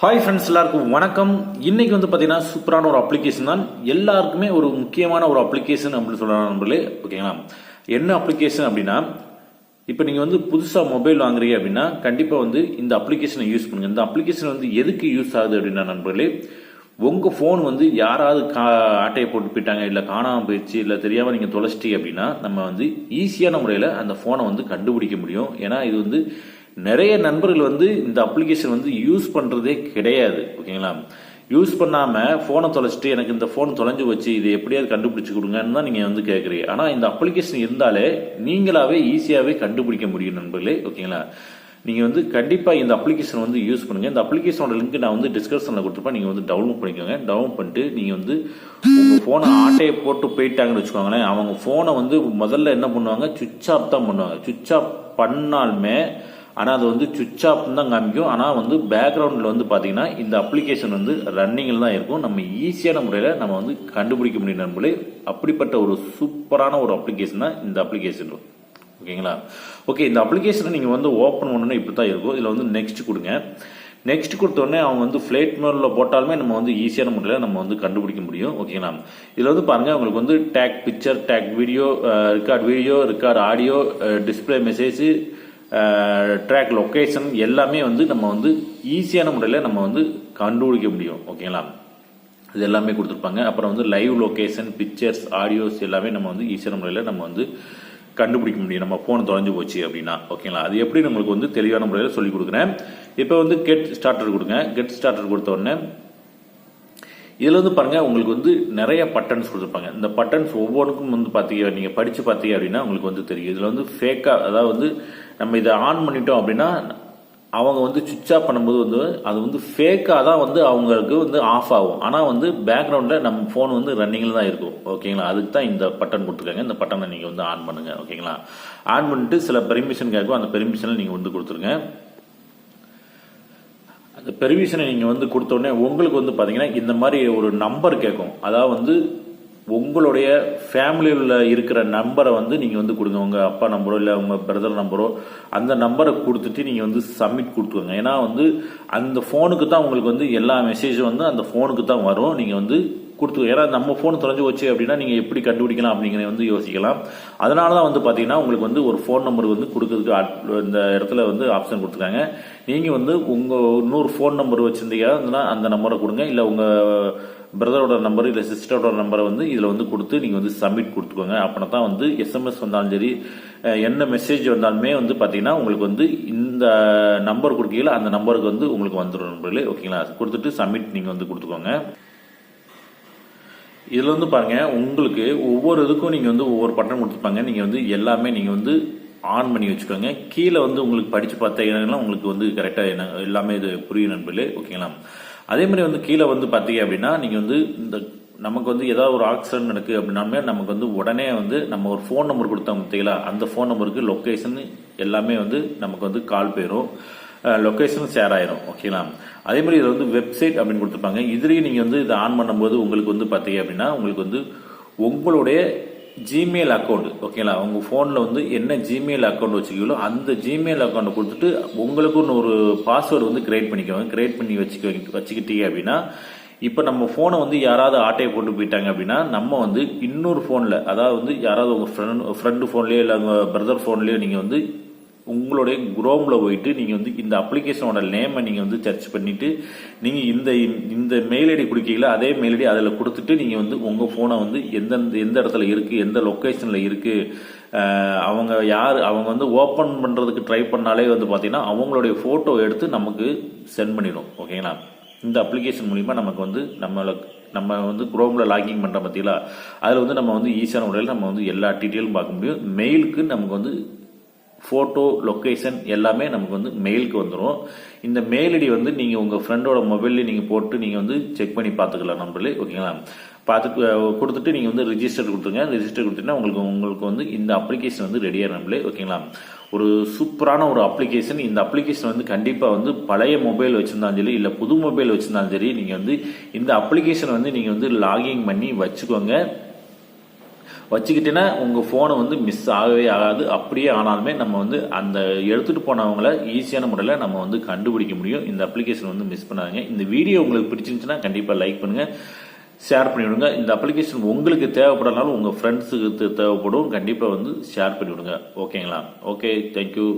Hi friends எல்லாருக்கும் வணக்கம். இன்னைக்கு வந்து பார்த்தீங்கன்னா சூப்பரான ஒரு அப்ளிகேஷன் தான். எல்லாருக்குமே ஒரு முக்கியமான ஒரு அப்ளிகேஷன் அப்படின்னு சொல்லலாம் நம்மளே ஓகேங்களா? என்ன அப்ளிகேஷன் அப்படின்னா இப்போ நீங்கள் வந்து புதுசாக மொபைல் வாங்குறீங்க அப்படின்னா கண்டிப்பாக வந்து இந்த அப்ளிகேஷனை யூஸ் பண்ணுங்கள் இந்த அப்ளிகேஷன் வந்து எதுக்கு யூஸ் ஆகுது அப்படின்னா நண்பர்களே உங்கள் ஃபோன் வந்து யாராவது கா ஆட்டையை போட்டு போயிட்டாங்க இல்லை காணாமல் போயிடுச்சு இல்லை தெரியாமல் நீங்கள் தொலைச்சிட்டீங்க அப்படின்னா நம்ம வந்து ஈஸியான முறையில் அந்த ஃபோனை வந்து கண்டுபிடிக்க முடியும். ஏன்னா இது வந்து நிறைய நண்பர்கள் வந்து இந்த அப்ளிகேஷன் வந்து யூஸ் பண்ணுறதே கிடையாது ஓகேங்களா யூஸ் பண்ணாமல் ஃபோனை தொலைச்சிட்டு எனக்கு இந்த ஃபோன் தொலைஞ்சு வச்சு இது எப்படியாவது கண்டுபிடிச்சி கொடுங்கன்னு தான் நீங்கள் வந்து கேட்குறீங்க ஆனால் இந்த அப்ளிகேஷன் இருந்தாலே நீங்களாவே ஈஸியாகவே கண்டுபிடிக்க முடியும் நண்பர்களே ஓகேங்களா நீங்கள் வந்து கண்டிப்பாக இந்த அப்ளிகேஷன் வந்து யூஸ் பண்ணுங்கள் இந்த அப்ளிகேஷனோட லிங்க் நான் வந்து டிஸ்கிரிப்ஷனில் கொடுத்துருப்பேன். நீங்கள் வந்து டவுன்லோட் பண்ணிக்கோங்க. டவுன்லோட் பண்ணிட்டு நீங்கள் வந்து உங்கள் ஃபோனை ஆட்டையை போட்டு போயிட்டாங்கன்னு வச்சுக்கோங்களேன் அவங்க ஃபோனை வந்து முதல்ல என்ன பண்ணுவாங்க? சுவிட்ச் ஆஃப் தான் பண்ணுவாங்க. சுவிட்ச் ஆஃப் பண்ணாலுமே ஆனால் அது வந்து சுவிட்ச் ஆஃப் தான் காமிக்கும். ஆனால் வந்து பேக்ரவுண்டில் வந்து பார்த்தீங்கன்னா இந்த அப்ளிகேஷன் வந்து ரன்னிங்கில் தான் இருக்கும். நம்ம ஈஸியான முறையில் நம்ம வந்து கண்டுபிடிக்க முடியும் நண்பர்களே. அப்படிப்பட்ட ஒரு சூப்பரான ஒரு அப்ளிகேஷன் தான் இந்த அப்ளிகேஷன் ஓகேங்களா? ஓகே இந்த அப்ளிகேஷனை நீங்கள் வந்து ஓப்பன் பண்ணணும் இப்படி தான் இருக்கும். இதில் வந்து நெக்ஸ்ட் கொடுங்க. நெக்ஸ்ட் கொடுத்தோடனே அவங்க வந்து ஃப்ளைட் மோடில் போட்டாலுமே நம்ம வந்து ஈஸியான முறையில் நம்ம வந்து கண்டுபிடிக்க முடியும். ஓகேங்களா? இதில் வந்து பாருங்கள் உங்களுக்கு வந்து take picture take video record video record audio display message track location எல்லாமே வந்து நம்ம வந்து ஈஸியான முறையில் நம்ம வந்து கண்டுபிடிக்க முடியும். ஓகேங்களா இது எல்லாமே கொடுத்துருப்பாங்க. அப்புறம் வந்து லைவ் லொக்கேஷன் பிக்சர்ஸ் ஆடியோஸ் எல்லாமே நம்ம வந்து ஈஸியான முறையில் நம்ம வந்து கண்டுபிடிக்க முடியும். நம்ம ஃபோன் தொலைஞ்சு போச்சு அப்படின்னா. ஓகேங்களா அது எப்படி நம்மளுக்கு வந்து தெளிவான முறையில் சொல்லிக் கொடுக்குறேன். இப்போ வந்து கெட் ஸ்டார்டர் கொடுங்க. கெட் ஸ்டார்டர் கொடுத்த உடனே இதில் வந்து பாருங்கள் உங்களுக்கு வந்து நிறைய பட்டன்ஸ் கொடுத்துருப்பாங்க. இந்த பட்டன்ஸ் ஒவ்வொன்றுக்கும் வந்து பார்த்தீங்க நீங்கள் படித்து பார்த்தீங்க அப்படின்னா உங்களுக்கு வந்து தெரியும். இதில் வந்து ஃபேக்காக அதாவது வந்து நம்ம இதை ஆன் பண்ணிட்டோம் அப்படின்னா அவங்க வந்து சுவிட்ச் ஆஃப் பண்ணும்போது வந்து அது வந்து ஃபேக்காக தான் வந்து அவங்களுக்கு வந்து ஆஃப் ஆகும். ஆனால் வந்து பேக்ரவுண்டில் நம்ம ஃபோன் வந்து ரன்னிங்கில் தான் இருக்கும். ஓகேங்களா அதுக்கு தான் இந்த பட்டன் கொடுத்துருக்காங்க. இந்த பட்டனை நீங்கள் வந்து ஆன் பண்ணுங்கள் ஓகேங்களா ஆன் பண்ணிட்டு சில பெர்மிஷன் கேட்கும். அந்த பெர்மிஷனில் நீங்கள் வந்து கொடுத்துருங்க. அந்த பெர்மிஷனை நீங்கள் வந்து கொடுத்தோடனே உங்களுக்கு வந்து பார்த்தீங்கன்னா இந்த மாதிரி ஒரு நம்பர் கேட்கும் அதாவது வந்து உங்களுடைய ஃபேமிலியில் இருக்கிற நம்பரை வந்து நீங்கள் வந்து கொடுங்க. உங்கள் அப்பா நம்பரோ இல்லை உங்கள் பிரதர் நம்பரோ அந்த நம்பரை கொடுத்துட்டு நீங்கள் வந்து சப்மிட் கொடுத்துக்கோங்க. ஏன்னா வந்து அந்த ஃபோனுக்கு தான் உங்களுக்கு வந்து எல்லா மெசேஜும் வந்து அந்த ஃபோனுக்கு தான் வரும். நீங்கள் வந்து கொடுத்து ஏன்னா நம்ம ஃபோன் தொலைஞ்சு வச்சு அப்படின்னா நீங்கள் எப்படி கண்டுபிடிக்கலாம் அப்படிங்கிறத வந்து யோசிக்கலாம். அதனால தான் வந்து பார்த்தீங்கன்னா உங்களுக்கு வந்து ஒரு ஃபோன் நம்பர் வந்து கொடுக்கறதுக்கு இந்த இடத்துல வந்து ஆப்ஷன் கொடுத்துருக்காங்க. நீங்கள் வந்து உங்கள் இன்னொரு ஃபோன் நம்பர் வச்சுருந்தீங்கன்னா அந்த நம்பரை கொடுங்க. இல்லை உங்கள் பிரதரோட நம்பர் இல்லை சிஸ்டரோட நம்பரை வந்து இதில் வந்து கொடுத்து நீங்கள் வந்து சப்மிட் கொடுத்துக்கோங்க. அப்படின்னா தான் வந்து எஸ்எம்எஸ் வந்தாலும் சரி என்ன மெசேஜ் வந்தாலுமே வந்து பார்த்தீங்கன்னா உங்களுக்கு வந்து இந்த நம்பர் கொடுக்கல அந்த நம்பருக்கு வந்து உங்களுக்கு வந்துடும் நண்பர்களே. ஓகேங்களா? கொடுத்துட்டு சப்மிட் நீங்கள் வந்து கொடுத்துக்கோங்க. இதில் வந்து பாருங்கள் உங்களுக்கு ஒவ்வொரு இதுக்கும் நீங்கள் வந்து ஒவ்வொரு பட்டன் கொடுத்துருப்பாங்க. நீங்கள் வந்து எல்லாமே நீங்கள் வந்து ஆன் பண்ணி வச்சுக்கோங்க. கீழே வந்து உங்களுக்கு படித்து பார்த்தீங்கன்னா உங்களுக்கு வந்து கரெக்டாக என்ன எல்லாமே இது புரியும் நண்பர்களே ஓகேங்களா? அதே மாதிரி வந்து கீழே வந்து பார்த்தீங்க அப்படின்னா நீங்கள் வந்து இந்த நமக்கு வந்து ஏதாவது ஒரு ஆக்சிடென்ட் நடக்குது அப்படின்னாலுமே நமக்கு வந்து உடனே வந்து நம்ம ஒரு ஃபோன் நம்பர் கொடுத்தோம் பார்த்தீங்களா? அந்த ஃபோன் நம்பருக்கு லொக்கேஷன் எல்லாமே வந்து நமக்கு வந்து கால் போயிடும் லொக்கேஷனும் ஷேர் ஆயிரும் ஓகேங்களா அதே மாதிரி இதில் வந்து வெப்சைட் அப்படின்னு கொடுத்துருப்பாங்க. இதுலேயும் நீங்கள் வந்து இதை ஆன் பண்ணும்போது உங்களுக்கு வந்து பார்த்தீங்க அப்படின்னா உங்களுக்கு வந்து உங்களுடைய ஜிமெயில் அக்கௌண்ட் ஓகேங்களா உங்கள் ஃபோனில் வந்து என்ன ஜிமெயில் அக்கௌண்ட் வச்சுக்கீங்களோ அந்த ஜிமெயில் அக்கௌண்ட் கொடுத்துட்டு உங்களுக்குன்னு ஒரு பாஸ்வேர்டு வந்து கிரியேட் பண்ணிக்கோங்க. கிரியேட் பண்ணி வச்சுக்க வச்சுக்கிட்டீங்க அப்படின்னா இப்போ நம்ம ஃபோனை வந்து யாராவது ஆட்டையை போட்டு போயிட்டாங்க அப்படின்னா நம்ம வந்து இன்னொரு ஃபோனில் அதாவது வந்து யாராவது உங்கள் ஃப்ரெண்ட் ஃப்ரெண்டு ஃபோன்லேயோ இல்லை உங்கள் பிரதர் ஃபோன்லேயோ நீங்கள் வந்து உங்களுடைய குரோமில் போயிட்டு நீங்கள் வந்து இந்த அப்ளிகேஷனோட நேமை நீங்கள் வந்து சர்ச் பண்ணிவிட்டு நீங்கள் இந்த இந்த மெயில் ஐடி கொடுக்கீங்களா அதே மெயில் ஐடி அதில் கொடுத்துட்டு நீங்கள் வந்து உங்கள் ஃபோனை வந்து எந்தெந்த எந்த இடத்துல இருக்குது எந்த லொக்கேஷனில் இருக்குது அவங்க யார் அவங்க வந்து ஓப்பன் பண்ணுறதுக்கு ட்ரை பண்ணாலே வந்து பார்த்தீங்கன்னா அவங்களுடைய ஃபோட்டோ எடுத்து நமக்கு சென்ட் பண்ணிடும் ஓகேங்களா இந்த அப்ளிகேஷன் மூலிமா நமக்கு வந்து நம்மளுக்கு நம்ம வந்து குரோமில் லாகிங் பண்ணுற பற்றிங்களா அதில் வந்து நம்ம வந்து ஈஸியான முறையில் நம்ம வந்து எல்லா டீட்டெயிலும் பார்க்க முடியும். மெயிலுக்கு நமக்கு வந்து ஃபோட்டோ லொக்கேஷன் எல்லாமே நமக்கு வந்து மெயிலுக்கு வந்துடும் இந்த மெயில் ஐடி வந்து நீங்கள் உங்கள் ஃப்ரெண்டோட மொபைல்லேயே நீங்கள் போட்டு நீங்கள் வந்து செக் பண்ணி பார்த்துக்கலாம் நம்மளே ஓகேங்களா பார்த்து கொடுத்துட்டு நீங்கள் வந்து ரிஜிஸ்டர் கொடுத்துருங்க. ரிஜிஸ்டர் கொடுத்தீங்கன்னா உங்களுக்கு உங்களுக்கு வந்து இந்த அப்ளிகேஷன் வந்து ரெடியாக நம்மளே ஓகேங்களா ஒரு சூப்பரான ஒரு அப்ளிகேஷன் இந்த அப்ளிகேஷன் வந்து கண்டிப்பாக வந்து பழைய மொபைல் வச்சுருந்தாலும் சரி இல்லை புது மொபைல் வச்சுருந்தாலும் சரி நீங்கள் வந்து இந்த அப்ளிகேஷன் வந்து நீங்கள் வந்து லாகிங் பண்ணி வச்சுக்கோங்க. வச்சுக்கிட்டீங்கன்னா உங்கள் ஃபோனை வந்து மிஸ் ஆகவே ஆகாது. அப்படியே ஆனாலுமே நம்ம வந்து அந்த எடுத்துகிட்டு போனவங்கள ஈஸியான முறையில் நம்ம வந்து கண்டுபிடிக்க முடியும். இந்த அப்ளிகேஷன் வந்து மிஸ் பண்ணாதீங்க. இந்த வீடியோ உங்களுக்கு பிடிச்சிருந்துச்சுன்னா கண்டிப்பாக லைக் பண்ணுங்கள் ஷேர் பண்ணிவிடுங்க. இந்த அப்ளிகேஷன் உங்களுக்கு தேவைப்படனாலும் உங்கள் ஃப்ரெண்ட்ஸுக்கு தேவைப்படும். கண்டிப்பாக வந்து ஷேர் பண்ணிவிடுங்க. ஓகேங்களா ஓகே தேங்க்யூ